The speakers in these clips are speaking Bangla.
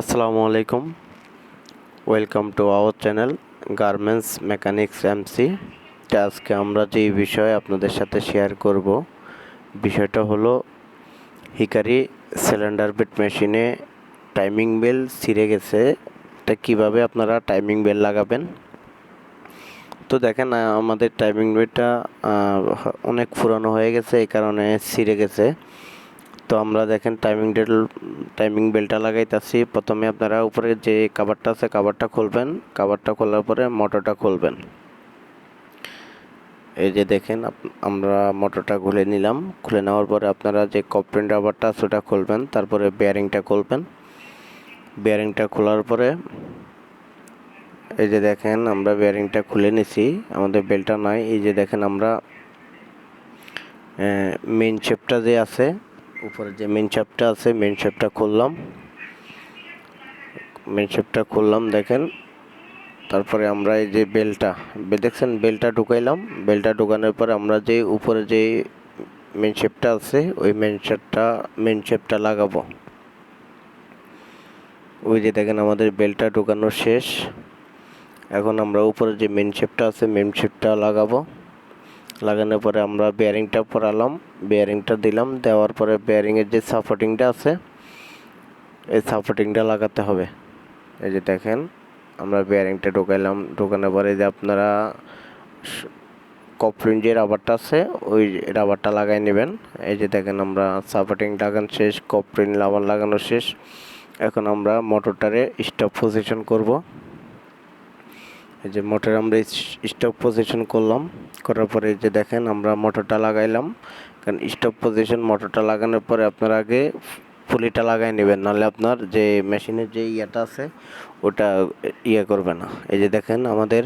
আসসালামু আলাইকুম। Welcome to our channel garments mechanics MC আজকে আমরা যেই বিষয় আপনাদের সাথে শেয়ার করব, বিষয়টা হলো হিকারি সিলিন্ডার বিট মেশিনে টাইমিং বেল ছিঁড়ে গেছে এটা কীভাবে আপনারা টাইমিং বেল লাগাবেন? তো দেখেন আমাদের টাইমিং বেলটা অনেক পুরানো হয়ে গেছে, এই কারণে ছিঁড়ে গেছে। তো আমরা দেখেন টাইমিং ডেল টাইমিং বেলটা লাগাইতেছি। প্রথমে আপনারা উপরে যে কাভারটা আছে কাভারটা খুলবেন। কাভারটা খোলার পরে মোটরটা খুলবেন। এই যে দেখেন আমরা মোটরটা খুলে নিলাম। খুলে নেওয়ার পরে আপনারা যে কপ্রিন রাবারটা আছে, ওটা খুলবেন। তারপরে বেয়ারিংটা খুলবেন। বেয়ারিংটা খোলার পরে এই যে দেখেন, আমরা বেয়ারিংটা খুলে নিছি। আমাদের বেলটা নাই। এই যে দেখেন, আমরা মেন শেপটা যে আছে উপরে যে মেন শেপটা আছে মেন শেপটা খুললাম। মেন শেপটা খুললাম, দেখেন। তারপরে আমরা এই যে বেলটা দেখছেন, বেলটা ঢুকাইলাম। বেলটা ঢুকানোর পরে আমরা যে উপরে যে মেন শেপটা আছে, ওই মেন শেপটা মেন শেপটা লাগাবো। ওই যে দেখেন, আমাদের বেলটা ঢুকানো শেষ। এখন আমরা উপরে যে মেন শেপটা আছে মেন শেপটা লাগাবো। লাগানোর পরে আমরা বেয়ারিংটা পরালাম। বেয়ারিংটা দিলাম, দেওয়ার পরে বেয়ারিংয়ের যে সাপোর্টিংটা আছে, এই সাপোর্টিংটা লাগাতে হবে। এই যে দেখেন, আমরা বেয়ারিংটা ঢোকাইলাম। ঢোকানোর পরে যে আপনারা কপলিন যে রাবারটা আছে, ওই রাবারটা লাগাই নেবেন। এই যে দেখেন, আমরা সাপোর্টিং লাগানো শেষ কপলিন রাবার লাগানো শেষ। এখন আমরা মোটরটারে স্টপ পজিশন করব। এই যে মোটর আমরা স্টপ পজিশন করলাম। করার পরে যে দেখেন আমরা মোটরটা লাগাইলাম। কারণ স্টপ পজিশন মোটরটা লাগানোর পরে আপনার আগে পুলিটা লাগাই নেবেন। নাহলে আপনার যে মেশিনের যে ইয়েটা আছে, ওটা ইয়ে করবে না। এই যে দেখেন আমাদের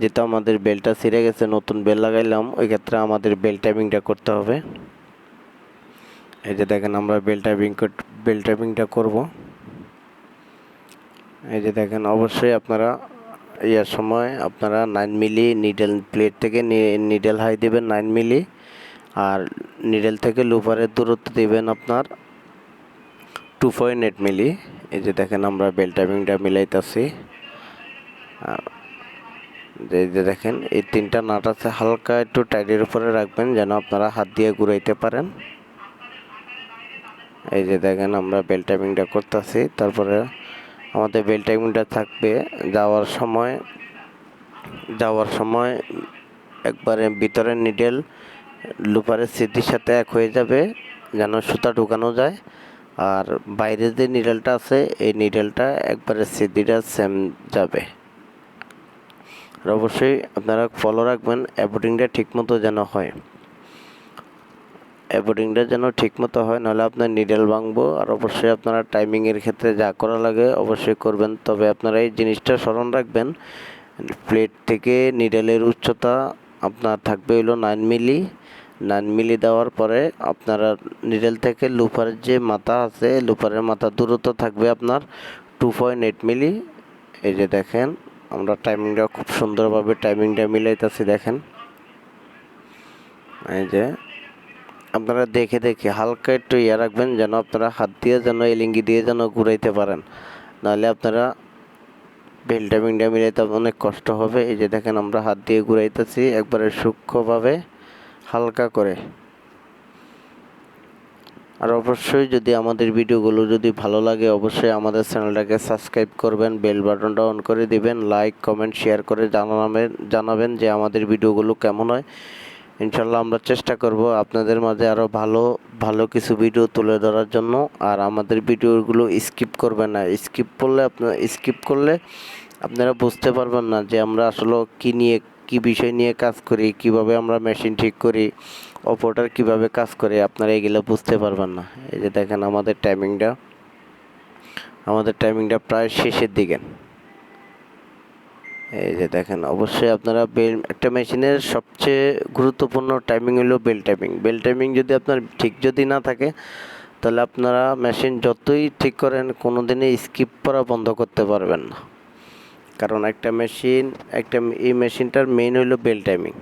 যেহেতু আমাদের বেলটা ছিঁড়ে গেছে, নতুন বেল লাগাইলাম, ওই ক্ষেত্রে আমাদের বেল টাইমিংটা করতে হবে। এই যে দেখেন আমরা বেল টাইপিং বেল টাইপিংটা করব। এই যে দেখেন অবশ্যই আপনারা ইয়ার সময় আপনারা নাইন মিলি নিডেল প্লেট থেকে নিডেল হাই দেবেন নাইন মিলি আর নিডেল থেকে লুপারের দূরত্ব দেবেন আপনার টু পয়েন্ট এইট মিলি এই যে দেখেন আমরা বেল টাইমিংটা মিলাইতেছি। এই যে দেখেন এই তিনটা নাট আছে, হালকা একটু টাইটের উপরে রাখবেন যেন আপনারা হাত দিয়ে ঘুরাইতে পারেন। এই যে দেখেন আমরা বেল টাইমিংটা করতেছি, তারপরে আমাদের বেল টাইমিংটা থাকবে। যাওয়ার সময় যাওয়ার সময় একবারে ভিতরের নিডেল, লুপারের স্মৃতির সাথে এক হয়ে যাবে, যেন সুতা ঢুকানো যায়। আর বাইরে যে নিডেলটা আছে, এই নিডেলটা একবারে স্মৃতিটা সেম যাবে। আর অবশ্যই আপনারা ফলো রাখবেন অ্যাবোর্ডিংটা ঠিকমতো যেন হয়। অ্যাবোর্ডিংটা যেন ঠিকমতো হয়, নাহলে আপনার নিডেল ভাঙবো। আর অবশ্যই আপনারা টাইমিংয়ের ক্ষেত্রে যা করা লাগে অবশ্যই করবেন। তবে আপনারা এই জিনিসটা স্মরণ রাখবেন প্লেট থেকে নিডেলের উচ্চতা আপনার থাকবে হলো নাইন মিলি নাইন মিলি দেওয়ার পরে আপনারা নিডেল থেকে লুপারের যে মাথা আছে লুপারের মাথা দূরত্ব থাকবে আপনার টু পয়েন্ট এইট মিলি এই যে দেখেন, আমরা টাইমিংটা খুব সুন্দরভাবে টাইমিংটা মিলাইতেছি, দেখেন। এই যে আপনারা দেখে দেখে হালকা একটু ইয়ে রাখবেন যেন আপনারা হাত দিয়ে যেন এলিঙ্গি দিয়ে যেন ঘুরাইতে পারেন। নাহলে আপনারা বেল টাইমিংটা মিলাইতে অনেক কষ্ট হবে। এই যে দেখেন আমরা হাত দিয়ে ঘুরাইতেছি একবারে সূক্ষ্মভাবে, হালকা করে। আর অবশ্যই যদি আমাদের ভিডিওগুলো যদি ভালো লাগে, অবশ্যই আমাদের চ্যানেলটাকে সাবস্ক্রাইব করবেন, বেল বাটনটা অন করে দিবেন, লাইক, কমেন্ট, শেয়ার করে জানাবেন জানাবেন যে আমাদের ভিডিওগুলো কেমন হয়। ইনশাল্লাহ আমরা চেষ্টা করব আপনাদের মাঝে আরও ভালো ভালো কিছু ভিডিও তুলে ধরার জন্য। আর আমাদের ভিডিওগুলো স্কিপ করবেন না। স্কিপ করলে আপনার স্কিপ করলে আপনারা বুঝতে পারবেন না যে আমরা আসলে কী নিয়ে, কী বিষয় নিয়ে কাজ করি, কীভাবে আমরা মেশিন ঠিক করি অপারেটর কীভাবে কাজ করে, আপনারা এগুলো বুঝতে পারবেন না। এই যে দেখেন আমাদের টাইমিংটা আমাদের টাইমিংটা প্রায় শেষের দিকে। এই যে দেখেন, অবশ্যই আপনারা বেল, একটা মেশিনের সবচেয়ে গুরুত্বপূর্ণ টাইমিং হলো বেল টাইমিং বেল টাইমিং যদি আপনার ঠিক যদি না থাকে, তাহলে আপনারা মেশিন যতই ঠিক করেন কোনো দিনই স্কিপ করা বন্ধ করতে পারবেন না। কারণ একটা মেশিন একটা এই মেশিনটার মেইন হলো বেল টাইমিং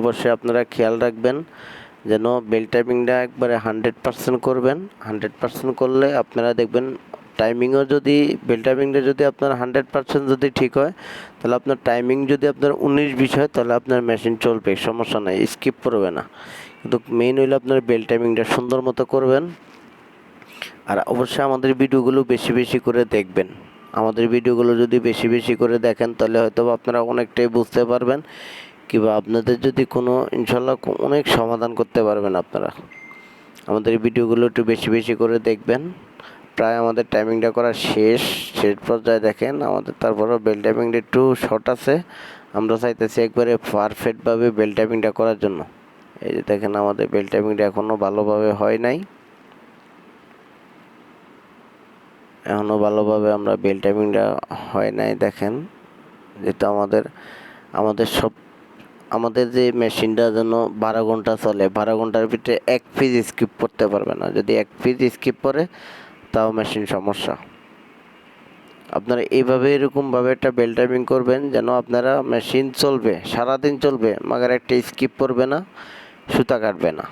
অবশ্যই আপনারা খেয়াল রাখবেন, যেন বেল টাইমিংটা একবারে হান্ড্রেড পার্সেন্ট করবেন। হান্ড্রেড পার্সেন্ট করলে আপনারা দেখবেন টাইমিংও যদি বেল টাইমিংটা যদি আপনার হান্ড্রেড পার্সেন্ট যদি ঠিক হয়, তাহলে আপনার টাইমিং যদি আপনার উনিশ, বিশ হয়, তাহলে আপনার মেশিন চলবে, সমস্যা নাই স্কিপ করবে না। কিন্তু মেইন হইলে আপনার বেল টাইমিংটা সুন্দর মতো করবেন। আর অবশ্যই আমাদের ভিডিওগুলো বেশি বেশি করে দেখবেন। আমাদের ভিডিওগুলো যদি বেশি বেশি করে দেখেন, তাহলে হয়তো আপনারা অনেকটাই বুঝতে পারবেন কিংবা আপনাদের যদি কোনো, ইনশাল্লাহ অনেক সমাধান করতে পারবেন আপনারা। আমাদের ভিডিওগুলো একটু বেশি বেশি করে দেখবেন। প্রায় আমাদের টাইমিংটা করা শেষ। শেষ পর্যায়ে দেখেন, আমাদের তারপরেও বেল টাইমিংটা একটু শর্ট আছে। আমরা চাইতেছি একবারে পারফেক্টভাবে বেল টাইমিংটা করার জন্য। এই যে দেখেন, আমাদের বেল টাইমিংটা এখনও ভালোভাবে হয় নাই। এখনও ভালোভাবে আমরা বেল টাইমিংটা হয় নাই, দেখেন। যেহেতু আমাদের আমাদের সব, আমাদের যে মেশিনটা যেন বারো ঘণ্টা চলে, বারো ঘণ্টার ভিতরে এক পিস স্কিপ করতে পারবে না। যদি এক পিস স্কিপ করে তাও মেশিন সমস্যা। আপনারা এইভাবে এরকমভাবে একটা বেল টাইমিং করবেন যেন আপনারা মেশিন চলবে, সারাদিন চলবে, মাগার একটা স্কিপ করবে না, সুতা কাটবে না।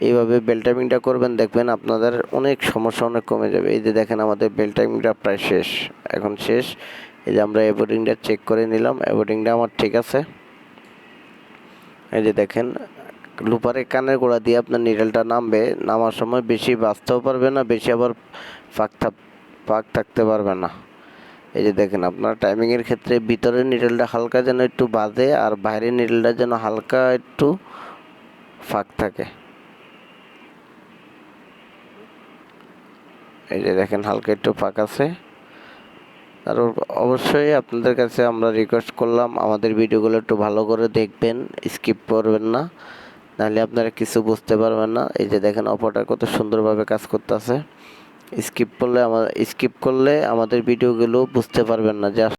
এইভাবে বেল টাইমিংটা করবেন, দেখবেন আপনাদের অনেক সমস্যা অনেক কমে যাবে। এই যে দেখেন আমাদের বেল টাইমিংটা প্রায় শেষ। এখন শেষ। এই যে আমরা এবোর্ডিংটা চেক করে নিলাম এবোর্ডিংটা আমার ঠিক আছে। এই যে দেখেন লুপারে কানের গোড়া দিয়ে আপনার নিডেলটা নামবে, নামার সময় বেশি বাঁচতেও পারবে না, বেশি আবার ফাঁক থাক, ফাঁক থাকতে পারবে না। এই যে দেখেন, আপনার টাইমিংয়ের ক্ষেত্রে ভিতরের নিডেলটা হালকা যেন একটু বাঁধে আর বাইরের নিডেলটা যেন হালকা একটু ফাঁক থাকে। এই যে দেখেন, হালকা একটু ফাঁক আছে। আর অবশ্যই আপনাদের কাছে আমরা রিকোয়েস্ট করলাম, আমাদের ভিডিওগুলো একটু ভালো করে দেখবেন স্কিপ করবেন না। নাহলে আপনারা কিছু বুঝতে পারবেন না। এই যে দেখেন, অপারটার কত সুন্দরভাবে কাজ করতেছে। স্কিপ করলে আমার স্কিপ করলে আমাদের ভিডিওগুলো বুঝতে পারবেন না যে